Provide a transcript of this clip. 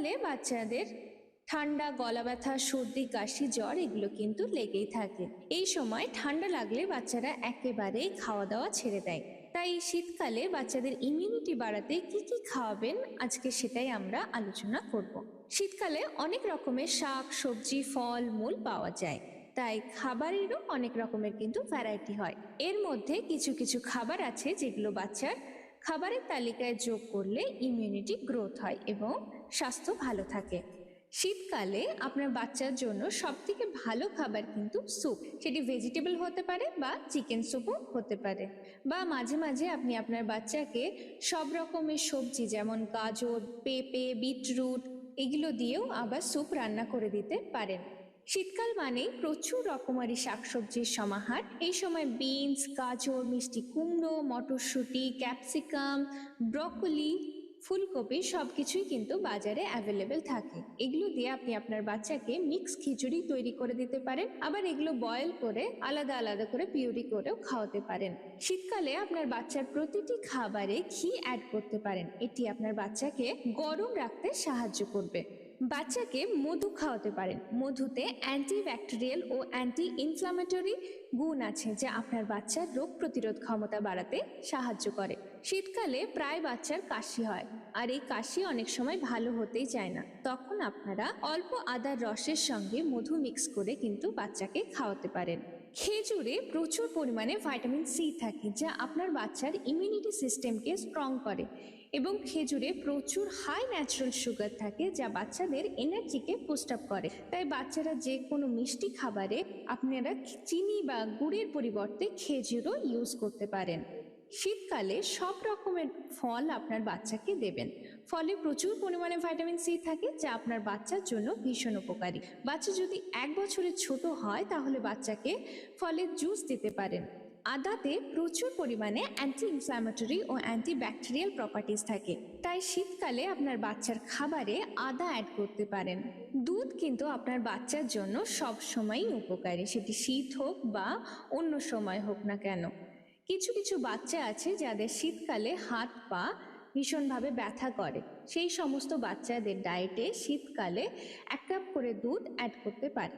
শীতকালে বাচ্চাদের ঠান্ডা, গলা ব্যথা, সর্দি, কাশি, জ্বর এগুলো কিন্তু লেগেই থাকে। এই সময় ঠান্ডা লাগলে বাচ্চারা একেবারেই খাওয়া দাওয়া ছেড়ে দেয়। তাই শীতকালে বাচ্চাদের ইমিউনিটি বাড়াতে কি কি খাওয়াবেন আজকে সেটাই আমরা আলোচনা করব। শীতকালে অনেক রকমের শাক, সবজি, ফল, মূল পাওয়া যায়। তাই খাবারেরও অনেক রকমের কিন্তু ভ্যারাইটি হয়। এর মধ্যে কিছু কিছু খাবার আছে যেগুলো বাচ্চার খাবারের তালিকায় যোগ করলে ইমিউনিটি গ্রোথ হয় এবং স্বাস্থ্য ভালো থাকে। শীতকালে আপনার বাচ্চার জন্য সব থেকে ভালো খাবার কিন্তু স্যুপ সেটি ভেজিটেবল হতে পারে বা চিকেন স্যুপও হতে পারে। বা মাঝে মাঝে আপনি আপনার বাচ্চাকে সব রকমের সবজি যেমন গাজর, পেঁপে, বিটরুট এগুলো দিয়েও আবার স্যুপ রান্না করে দিতে পারেন। শীতকাল মানেই প্রচুর রকমারি শাকসবজির সমাহার। এই সময় বিনস, গাজর, মিষ্টি কুমড়ো, মটরশুঁটি, ক্যাপসিকাম, ব্রকলি, ফুলকপি সবকিছুই কিন্তু বাজারে অ্যাভেলেবেল থাকে। এগুলো দিয়ে আপনি আপনার বাচ্চাকে মিক্স খিচুড়ি তৈরি করে দিতে পারেন। আবার এগুলো বয়েল করে আলাদা আলাদা করে পিউরি করেও খাওয়াতে পারেন। শীতকালে আপনার বাচ্চার প্রতিটি খাবারে ঘি অ্যাড করতে পারেন। এটি আপনার বাচ্চাকে গরম রাখতে সাহায্য করবে। বাচ্চাকে মধু খাওয়াতে পারেন। মধুতে অ্যান্টি ব্যাকটেরিয়াল ও অ্যান্টি ইনফ্লামেটরি গুণ আছে, যা আপনার বাচ্চার রোগ প্রতিরোধ ক্ষমতা বাড়াতে সাহায্য করে। শীতকালে প্রায় বাচ্চার কাশি হয়, আর এই কাশি অনেক সময় ভালো হতেই চায় না। তখন আপনারা অল্প আদার রসের সঙ্গে মধু মিক্স করে কিন্তু বাচ্চাকে খাওয়াতে পারেন। খেজুরে প্রচুর পরিমাণে ভিটামিন সি থাকে, যা আপনার বাচ্চার ইমিউনিটি সিস্টেমকে স্ট্রং করে এবং খেজুরে প্রচুর হাই ন্যাচারাল সুগার থাকে, যা বাচ্চাদের এনার্জিকে পুস্ট আপ করে। তাই বাচ্চারা যে কোনো মিষ্টি খাবারে আপনারা চিনি বা গুড়ের পরিবর্তে খেজুরও ইউজ করতে পারেন। শীতকালে সব রকমের ফল আপনার বাচ্চাকে দেবেন। ফলে প্রচুর পরিমাণে ভিটামিন সি থাকে, যা আপনার বাচ্চার জন্য ভীষণ উপকারী। বাচ্চা যদি এক বছরের ছোট হয়, তাহলে বাচ্চাকে ফলের জুস দিতে পারেন। আদাতে প্রচুর পরিমাণে অ্যান্টি ইনফ্ল্যামেটরি ও অ্যান্টি ব্যাকটেরিয়াল প্রপার্টিস থাকে। তাই শীতকালে আপনার বাচ্চার খাবারে আদা অ্যাড করতে পারেন। দুধ কিন্তু আপনার বাচ্চার জন্য সব সময়ই উপকারী। সেটি শীত হোক বা অন্য সময় হোক না কেন। কিছু কিছু বাচ্চা আছে যাদের শীতকালে হাত পা ভীষণভাবে ব্যথা করে। সেই সমস্ত বাচ্চাদের ডায়েটে শীতকালে এক কাপ করে দুধ অ্যাড করতে পারে